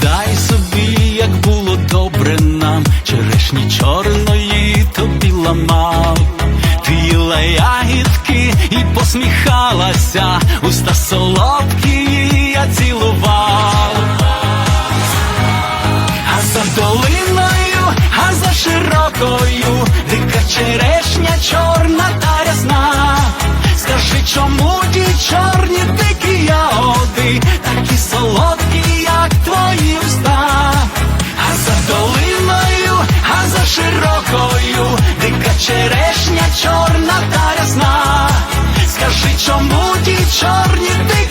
Згадай собі, як було добре нам, черешні чорної тобі ламав, ти їла ягідки і посміхалася, уста солодкі я цілував, а за долиною, а за широкою, дика черешня, чорна та рясна. Скажи, чому ті чорні дикі? черешня чорна та рясна. Скажи, чому ті чорні ти?